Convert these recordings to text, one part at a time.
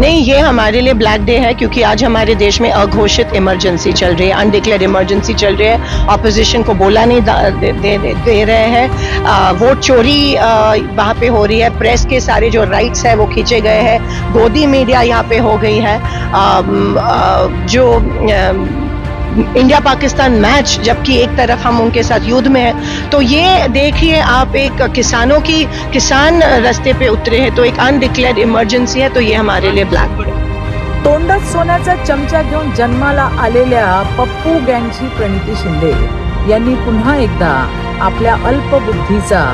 नहीं ये हमारे लिए ब्लैक डे है क्योंकि आज हमारे देश में अघोषित इमरजेंसी चल रही है अनडिक्लेयर इमरजेंसी चल रही है। ऑपोजिशन को बोला नहीं दे, दे, दे, दे रहे हैं। आ, वोट चोरी आ, वहाँ पे हो रही है। प्रेस के सारे जो राइट्स है वो खींचे गए हैं। गोदी मीडिया यहाँ पे हो गई है। आ, आ, जो अम, इंडिया पाकिस्तान मैच जबकि एक तरफ हम उनके साथ युद्ध में हैं। तो ये देखिए आप एक किसानों की किसान रस्ते पे उतरे हैं तो एक अनडिक्लेयर इमरजेंसी है तो ये हमारे लिए ब्लैक डे तोंडात सोन्याचा चमचा घेऊन जन्माला आलेल्या पप्पू गँगची प्रणिती शिंदे यांनी पुन्हा एकदा आपल्या अल्पबुद्धीचा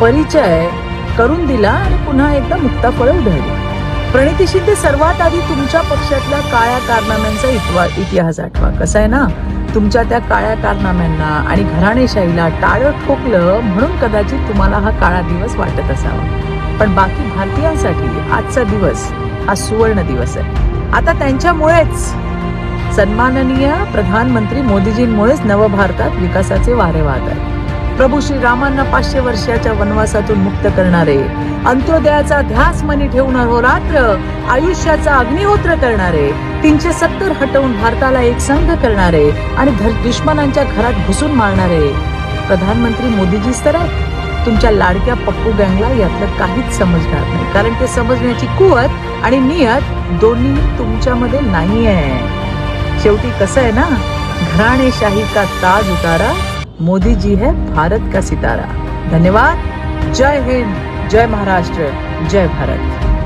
परिचय करून दिला आणि पुन्हा एकदा मुक्ताफळ उधळली. प्रणिती शिंदे सर्वात आधी तुमच्या पक्षातल्या काळ्या कारनाम्यांचा इतवा इतिहास आठवा. कसा आहे ना? तुमच्या त्या काळ्या कारनाम्यांना आणि घराणेशाहीला टाळं ठोकलं म्हणून कदाचित तुम्हाला हा काळा दिवस वाटत असावा. पण बाकी भारतीयांसाठी आजचा दिवस हा सुवर्ण दिवस आहे. आता त्यांच्यामुळेच सन्माननीय प्रधानमंत्री मोदीजींमुळेच नवभारतात विकासाचे वारे वाहत आहेत प्रभू श्रीरामांना पाचशे वर्षाच्या वनवासातून मुक्त करणारे अंत्योदयाचा ध्यास मनी ठेवून अहोरात्र आयुष्याचा अग्निहोत्र करणारे तीनशे सत्तर हटवून भारताला एक संघ करणारे आणि धर- दुश्मनांच्या घरात घुसून मारणारे. प्रधानमंत्री मोदीजीच तर आहेत तुमच्या लाडक्या पप्पू गँगला यातलं काहीच समजणार नाही कारण ते समजण्याची कुवत आणि नियत दोन्ही तुमच्यामध्ये नाहीये. शेवटी कसं आहे ना घराणेशाही का ताज उतारा मोदी जी है भारत का सितारा। धन्यवाद। जय हिंद। जय महाराष्ट्र। जय भारत।